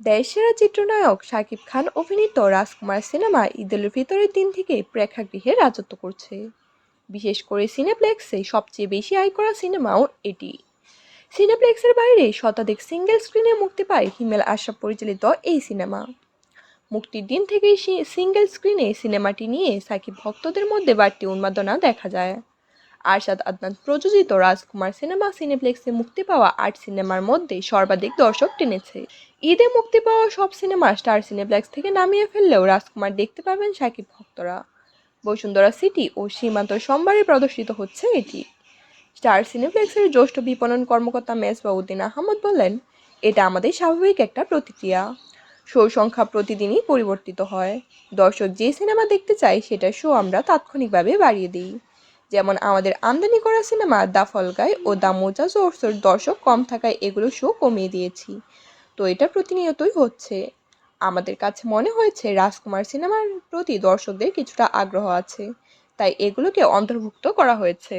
দেশসেরা চিত্রনায়ক শাকিব খান অভিনীত রাজকুমার সিনেমা ঈদের ফিতরের দিন থেকে প্রেক্ষাগৃহে রাজত্ব করছে। বিশেষ করে সিনেপ্লেক্সে সবচেয়ে বেশি আয় করা সিনেমাও এটি। সিনেপ্লেক্সের বাইরে শতাধিক সিঙ্গেল স্ক্রিনে মুক্তি পায় হিমেল আশরাফ পরিচালিত এই সিনেমা। মুক্তির দিন থেকেই সিঙ্গেল স্ক্রিনে সিনেমাটি নিয়ে সাকিব ভক্তদের মধ্যে বাড়তি উন্মাদনা দেখা যায়। আরশাদ আদনান প্রযোজিত রাজকুমার সিনেমা সিনেপ্লেক্সে মুক্তি পাওয়া আট সিনেমার মধ্যে সর্বাধিক দর্শক টেনেছে। ঈদে মুক্তি পাওয়া সব সিনেমা স্টার সিনেপ্লেক্স থেকে নামিয়ে ফেললেও রাজকুমার দেখতে পাবেন সাকিব ভক্তরা। বসুন্ধরা সিটি ও সীমান্ত সোমবারে প্রদর্শিত হচ্ছে এটি। স্টার সিনেপ্লেক্সের জ্যেষ্ঠ বিপণন কর্মকর্তা মেজবাউদ্দিন আহমদ বলেন, এটা আমাদের স্বাভাবিক একটা প্রতিক্রিয়া। শো সংখ্যা প্রতিদিনই পরিবর্তিত হয়। দর্শক যে সিনেমা দেখতে চায় সেটা শো আমরা তাৎক্ষণিকভাবে বাড়িয়ে দিই। যেমন আমাদের আমদানি করা সিনেমা দ্য ফলগাই ও দ্য মোজা সোর্সের দর্শক কম থাকায় এগুলো শো কমিয়ে দিয়েছি। তো এটা প্রতিনিয়তই হচ্ছে। আমাদের কাছে মনে হয়েছে রাজকুমার সিনেমার প্রতি দর্শকদের কিছুটা আগ্রহ আছে, তাই এগুলোকে অন্তর্ভুক্ত করা হয়েছে।